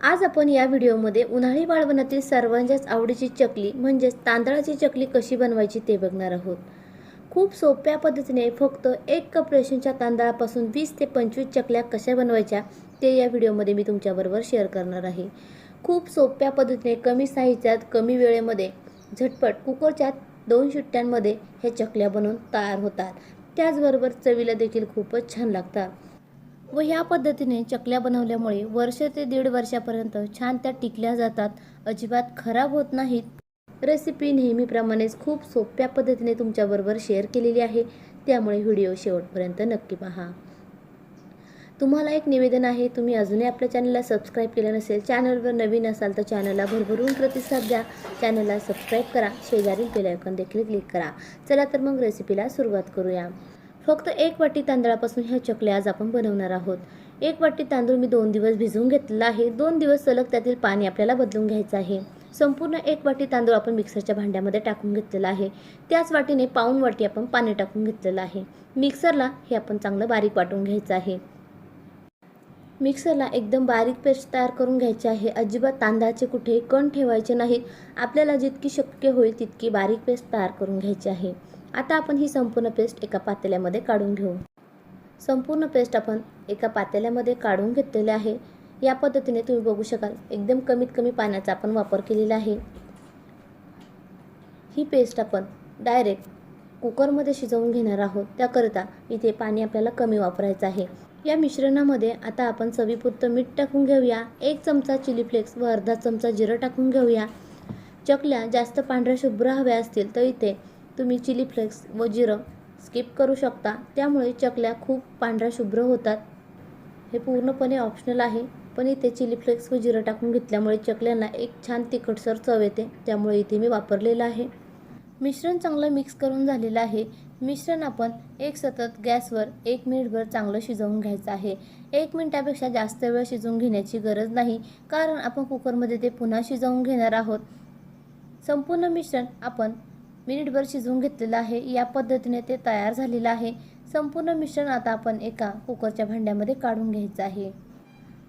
आज आपण या व्हिडिओमध्ये उन्हाळी बाळवणातील सर्वांच्याच आवडीची चकली म्हणजेच तांदळाची चकली कशी बनवायची ते बघणार आहोत. खूप सोप्या पद्धतीने फक्त एक कप रेशनच्या तांदळापासून वीस ते पंचवीस चकल्या कशा बनवायच्या ते या व्हिडिओमध्ये मी तुमच्याबरोबर शेअर करणार आहे. खूप सोप्या पद्धतीने कमी साहित्यात कमी वेळेमध्ये झटपट कुकरच्या दोन शिट्ट्यांमध्ये हे चकल्या बनवून तयार होतात. त्याचबरोबर चवीला देखील खूपच छान लागतात. व ह्या पद्धतीने चकल्या बनवल्यामुळे वर्ष ते दीड वर्षापर्यंत छान त्या टिकल्या जातात. अजिबात खराब होत नाहीत. रेसिपी नेहमीप्रमाणेच खूप सोप्या पद्धतीने तुमच्याबरोबर शेअर केलेली आहे. त्यामुळे व्हिडिओ शेवटपर्यंत नक्की पहा. तुम्हाला एक निवेदन आहे तुम्ही अजूनही आपल्या चॅनलला सबस्क्राईब केलं नसेल चॅनलवर नवीन असाल तर चॅनलला भरभरून प्रतिसाद द्या. चॅनलला सबस्क्राईब करा शेजारील बेल देखील क्लिक करा. चला तर मग रेसिपीला सुरुवात करूया. फक्त एक वाटी तांदळापासून ह्या चकल्या आज आपण बनवणार आहोत. एक वाटी तांदूळ मी दोन दिवस भिजवून घेतलेला आहे. दोन दिवस सलग त्यातील पाणी आपल्याला बदलून घ्यायचं आहे. संपूर्ण एक वाटी तांदूळ आपण मिक्सरच्या भांड्यामध्ये टाकून घेतलेला आहे. त्याच वाटीने पाऊन वाटी आपण पाणी टाकून घेतलेलं आहे. मिक्सरला हे आपण चांगलं बारीक वाटून घ्यायचं आहे. मिक्सरला एकदम बारीक पेस्ट तयार करून घ्यायची आहे. अजिबात तांदळाचे कुठेही कण ठेवायचे नाहीत. आपल्याला जितकी शक्य होईल तितकी बारीक पेस्ट तयार करून घ्यायची आहे. आता आपण ही संपूर्ण पेस्ट एका पातेल्यामध्ये काढून घेऊ. संपूर्ण पेस्ट आपण एका पातेल्यामध्ये काढून घेतलेले आहे. या पद्धतीने तुम्ही बघू शकाल एकदम कमीत कमी पाण्याचा आपण वापर केलेला आहे. ही पेस्ट आपण डायरेक्ट कुकरमध्ये शिजवून घेणार आहोत. त्याकरिता इथे पाणी आपल्याला कमी वापरायचं आहे. या मिश्रणामध्ये आता आपण चवीपुरतं मीठ टाकून घेऊया. एक चमचा चिली फ्लेक्स व अर्धा चमचा जिरं टाकून घेऊया. चकल्या जास्त पांढऱ्या शुभ्र हव्या असतील तर इथे तुम्ही चिली फ्लेक्स व जिरं स्किप करू शकता. त्यामुळे चकल्या खूप पांढऱ्या शुभ्र होतात. हे पूर्णपणे ऑप्शनल आहे पण इथे चिली फ्लेक्स व जिरं टाकून घेतल्यामुळे चकल्यांना एक छान तिखटसर चव येते. त्यामुळे इथे मी वापरलेलं आहे. मिश्रण चांगलं मिक्स करून झालेलं आहे. मिश्रण आपण एक सतत गॅसवर एक मिनिटभर चांगलं शिजवून घ्यायचं आहे. एक मिनिटापेक्षा जास्त वेळ शिजवून घेण्याची गरज नाही कारण आपण कुकरमध्ये ते पुन्हा शिजवून घेणार आहोत. संपूर्ण मिश्रण आपण मिनिटभर शिजवून घेतलेलं आहे. या पद्धतीने ते तयार झालेलं आहे. संपूर्ण मिश्रण आता आपण एका कुकरच्या भांड्यामध्ये काढून घ्यायचं आहे.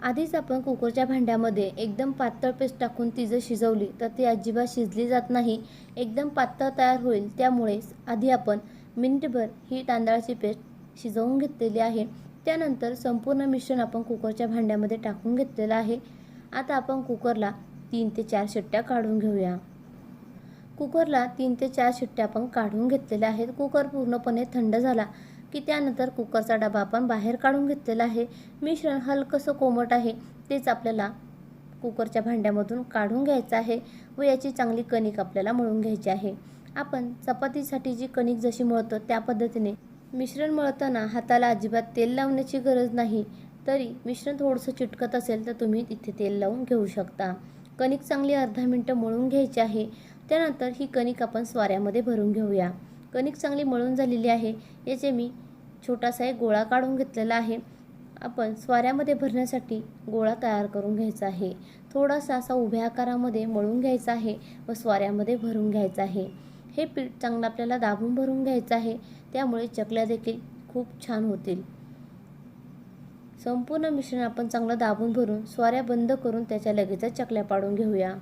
आधीच आपण कुकरच्या भांड्यामध्ये एकदम पातळ पेस्ट टाकून ती जर शिजवली तर ती अजिबात शिजली जात नाही. एकदम पातळ तयार होईल. त्यामुळे आधी आपण मिनिटभर ही तांदळाची पेस्ट शिजवून घेतलेली आहे. त्यानंतर संपूर्ण मिश्रण आपण कुकरच्या भांड्यामध्ये टाकून घेतलेलं आहे. आता आपण कुकरला तीन ते चार शिट्ट्या काढून घेऊया. कुकरला तीन ते चार शिट्ट्या आपण काढून घेतलेल्या आहेत. कुकर पूर्णपणे थंड झाला की त्यानंतर कुकरचा डबा आपण बाहेर काढून घेतलेला आहे. मिश्रण हलकंसं कोमट आहे तेच आपल्याला कुकरच्या भांड्यामधून काढून घ्यायचं आहे व याची चांगली कणिक आपल्याला मळून घ्यायची आहे. आपण चपातीसाठी जी कणिक जशी मळतो त्या पद्धतीने मिश्रण मळताना हाताला अजिबात तेल लावण्याची गरज नाही. तरी मिश्रण थोडंसं चिटकत असेल तर तुम्ही तिथे तेल लावून घेऊ शकता. कणिक चांगली अर्धा मिनटं मळून घ्यायची आहे. त्यानंतर ही कणिक आपण स्वाऱ्यामध्ये भरून घेऊया. कणिक चांगली मळून झालेली आहे. याचे मी छोटासा एक गोळा काढून घेतलेला आहे. आपण स्वाऱ्यामध्ये भरण्यासाठी गोळा तयार करून घ्यायचा आहे. थोडासा असा उभ्या आकारामध्ये मळून घ्यायचा आहे व स्वाऱ्यामध्ये भरून घ्यायचं आहे. हे पीठ चांगलं आपल्याला दाबून भरून घ्यायचं आहे. त्यामुळे चकल्या देखील खूप छान होतील. संपूर्ण मिश्रण आपण चांगलं दाबून भरून स्वाऱ्या बंद करून त्याच्या लगेचच चकल्या पाडून घेऊया.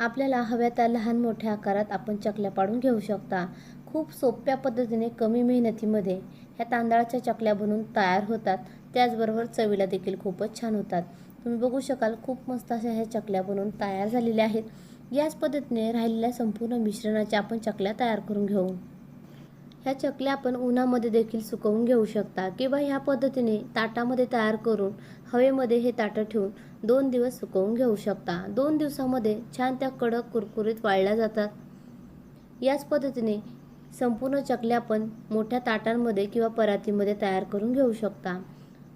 आपल्याला हव्या त्या लहान मोठ्या आकारात आपण चकल्या पाडून घेऊ शकता. खूप सोप्या पद्धतीने कमी मेहनतीमध्ये ह्या तांदळाच्या चकल्या बनवून तयार होतात. त्याचबरोबर चवीला देखील खूपच छान होतात. तुम्ही बघू शकाल खूप मस्त अशा ह्या चकल्या बनवून तयार झालेल्या आहेत. याच पद्धतीने राहिलेल्या संपूर्ण मिश्रणाच्या आपण चकल्या तयार करून घेऊ. ह्या चकल्या आपण उन्हामध्ये देखील सुकवून घेऊ शकता किंवा ह्या पद्धतीने ताटामध्ये तयार करून हवेमध्ये हे ताटं ठेवून दोन दिवस सुकवून घेऊ शकता. दोन दिवसामध्ये छान त्या कडक कुरकुरीत वाळल्या जातात. याच पद्धतीने संपूर्ण चकल्या आपण मोठ्या ताटांमध्ये किंवा परातीमध्ये तयार करून घेऊ शकता.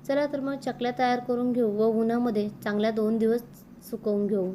चला तर मग चकल्या तयार करून घेऊ व उन्हामध्ये चांगल्या दोन दिवस सुकवून घेऊ.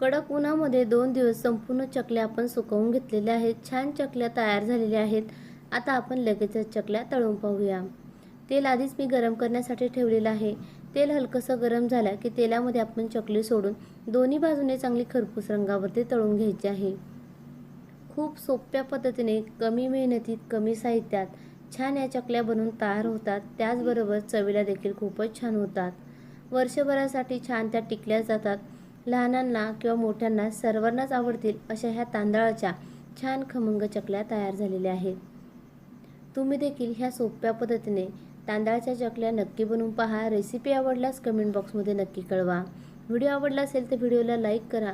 कडक उन्हामध्ये दोन दिवस संपूर्ण चकल्या आपण सुकवून घेतलेल्या आहेत. छान चकल्या तयार झालेल्या आहेत. आता आपण लगेचच चकल्या तळून पाहूया. तेल आधीच मी गरम करण्यासाठी ठेवलेलं आहे. तेल हलकंसं गरम झालं की तेलामध्ये आपण चकली सोडून दोन्ही बाजूने चांगली खरपूस रंगावरती तळून घ्यायची आहे. खूप सोप्या पद्धतीने कमी मेहनतीत कमी साहित्यात छान या चकल्या बनवून तयार होतात. त्याचबरोबर चवीला देखील खूपच छान होतात. वर्षभरासाठी छान त्या टिकल्या जातात. लहानांना किंवा मोठ्यांना सर्वांनाच आवडतील अशा ह्या तांदळाच्या छान खमंग चकल्या तयार झालेल्या आहेत. तुम्ही देखील ह्या सोप्या पद्धतीने तांदळाच्या चकल्या नक्की बनवून पहा. रेसिपी आवडल्यास कमेंट बॉक्समध्ये नक्की कळवा. व्हिडिओ आवडला असेल तर व्हिडिओला लाईक करा.